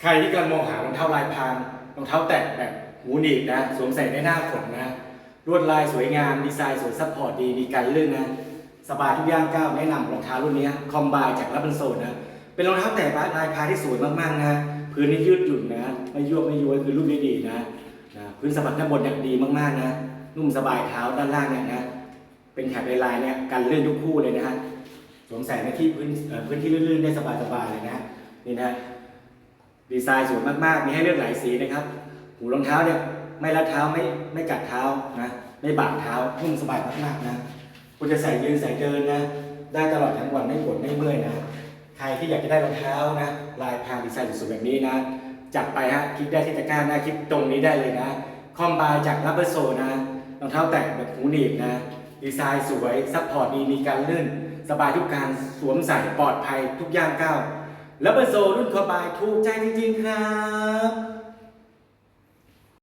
ใครที่กำลังมองหารองเท้าลายพรางรองเท้าแตะแบบหูหนีบนะสวมใส่ในหน้าฝนนะลวดลายสวยงามดีไซน์สวยซัพพอร์ตดีมีการลื่นนะสบายทุกย่างก้าวแนะนำรองเท้ารุ่นนี้คอมบายจากรับเป็นโซนนะเป็นรองเท้าแตะลายพรางที่สวยมากๆนะพื้นนี่ยืดหยุ่นนะไม่ยวไม่ย้วยคือรุ่นนี้ดีนะนะพื้นสัมผัสด้านบนเนี่ยดีมากๆนะนุ่มสบายเท้าด้านล่างเนี่ยนะเป็นแถบลายๆเนี่ยกันลื่นทุกคู่เลยนะฮะสวมใส่ในที่พื้นพื้นที่ลื่นๆได้สบายๆเลยนะนี่นะ ดีไซน์สวยมากๆ มีให้เลือกหลายสีนะครับ หูรองเท้าเนี่ยไม่รัดเท้าไม่ไม่กัดเท้านะ ไม่บาดเท้านุ่มสบายมากๆนะคุณจะใส่ยืนใส่เดินนะ ได้ตลอดทั้งวันไม่ปวดไม่เมื่อยนะ ใครที่อยากจะได้รองเท้านะ ลายพรางดีไซน์สวยๆแบบนี้นะ จัดไปฮะคลิกได้ที่ตะกร้าหน้าคลิปตรงนี้ได้เลยนะ คอมบายจากรับเบอร์โซนะรองเท้าแตะแบบหูหนีบนะ ดีไซน์สวยซัพพอร์ตดีมีการลื่น สบายทุกการสวมใส่ปลอดภัยทุกย่างก้าว แล้วเบอร์โซรุ่นคอบายถูกใจจริงๆครับ